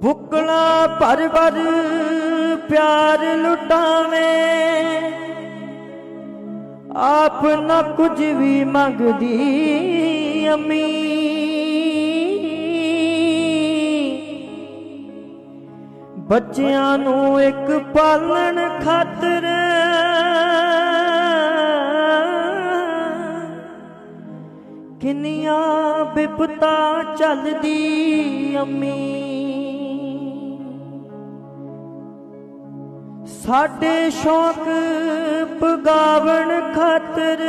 ਬੁਕਲਾ ਭਰ ਭਰ ਪਿਆਰ ਲੁਟਾਵੇਂ। ਆਪ ਨਾ ਕੁਝ ਵੀ ਮੰਗਦੀ ਅੰਮੀ। ਬੱਚਿਆਂ ਨੂੰ ਇੱਕ ਪਾਲਣ ਖਾਤਰ ਕਿੰਨੀਆਂ ਬਿਪਤਾ ਚੱਲਦੀ ਅੰਮੀ। ਸਾਡੇ ਸ਼ੌਕ ਪਗਾਵਣ ਖਾਤਰ।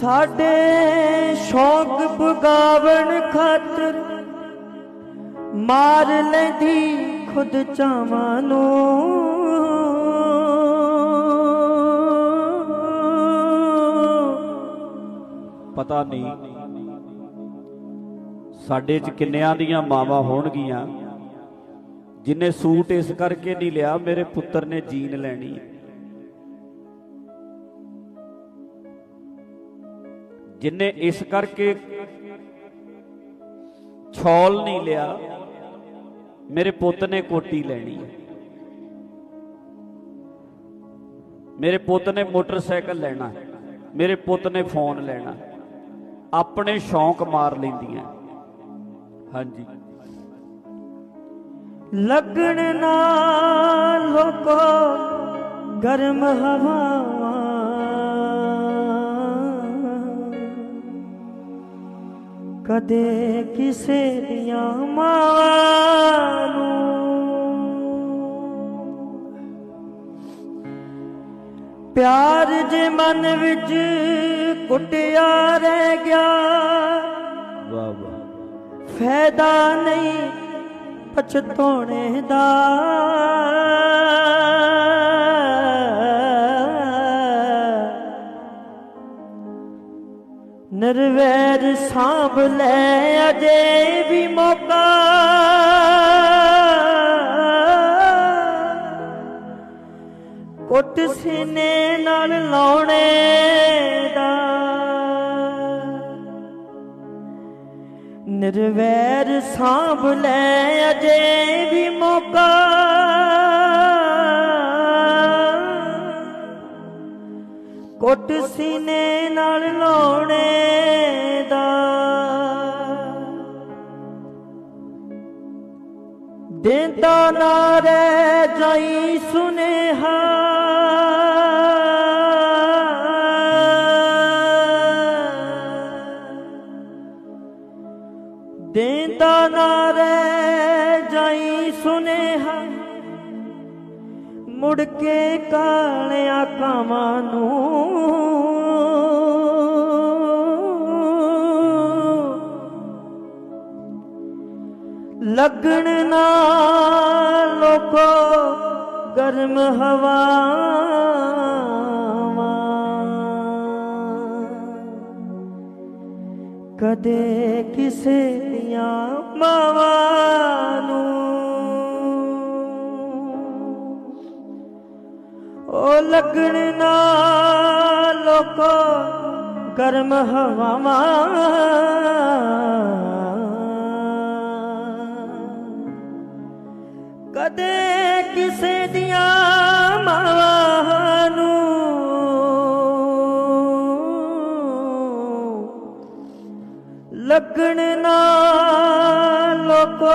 ਸਾਡੇ ਸ਼ੌਕ ਪਗਾਵਣ ਖਾਤਰ ਮਾਰ ਲੈਂਦੀ ਖੁਦ ਚਾਵਾਂ ਨੂੰ। ਪਤਾ ਨਹੀਂ ਸਾਡੇ ਚ ਕਿੰਨਿਆਂ ਦੀਆਂ ਮਾਵਾਂ ਹੋਣਗੀਆਂ? ਜਿਨੇ ਸੂਟ ਇਸ ਕਰਕੇ ਨਹੀਂ ਲਿਆ, ਮੇਰੇ ਪੁੱਤਰ ਨੇ ਜੀਨ ਲੈਣੀ ਹੈ। ਜਿਨੇ ਇਸ ਕਰਕੇ ਛੋਲ ਨਹੀਂ ਲਿਆ, ਮੇਰੇ ਪੁੱਤ ਨੇ ਕੋਟੀ ਲੈਣੀ ਹੈ। ਮੇਰੇ ਪੁੱਤ ਨੇ ਮੋਟਰਸਾਈਕਲ ਲੈਣਾ ਮੇਰੇ ਪੁੱਤ ਨੇ ਫੋਨ ਲੈਣਾ ਆਪਣੇ ਸ਼ੌਂਕ ਮਾਰ ਲੈਂਦੀਆਂ ਹਾਂਜੀ। ਲੱਗਣ ਨਾਲ ਲੋਕੋ ਗਰਮ ਹਵਾਵਾਂ। ਕਦੇ ਕਿਸੇ ਦੀਆਂ ਮਾਵਾਂ ਨੂੰ। ਪਿਆਰ ਜੇ ਮਨ ਵਿੱਚ ਕੁੱਟਿਆ ਰਹਿ ਗਿਆ ਫਾਇਦਾ ਨਹੀਂ ਪਛਤਾਉਣੇ ਦਾ। ਨਿਰਵੈਰ ਸਾਂਭ ਲੈ ਅਜੇ ਵੀ ਮੌਕਾ। ਕੁੱਟ ਸੀਨੇ ਨਾਲ ਲਾਉਣੇ ਨਿਰਵੈਰ ਸਾਂਭ ਲੈ, ਅਜੇ ਵੀ ਮੌਕਾ। ਕੋਟ ਸੀਨੇ ਨਾਲ ਲਾਉਣੇ ਦਾ। ਦੇਂਦਾ ਨਾ ਰਹਿ ਜਾਈ ਸੁਨੇਹਾ। ਦੇਂਦਾ ਨਾ ਰਹਿ ਜਾਈ ਸੁਨੇਹਾ। ਮੁੜ ਕੇ ਕਾਲਿਆਂ ਕਾਵਾਂ ਨੂੰ। ਲੱਗਣ ਨਾ ਲੋਕੋ ਗਰਮ ਹਵਾਵਾਂ। ਕਦੇ ਕਿਸੇ ਦੀਆਂ ਮਾਵਾਂ ਨੂੰ। ਉਹ ਲੱਗਣ ਨਾ ਲੋਕੋ ਗਰਮ ਹਵਾਵਾਂ। ਕਦੇ ਕਿਸੇ ਦੀਆਂ ਮਾਵਾਂ ਲੱਗਣ ਨਾ ਲੋਕੋ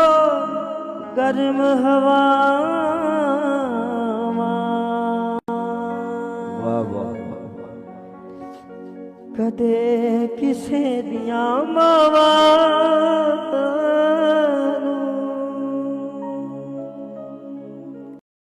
ਗਰਮ ਹਵਾਵਾਂ। ਵਾਹ ਵਾਹ ਵਾਹ ਕਦੇ ਕਿਸੇ ਦੀਆਂ ਮਾਵਾਂ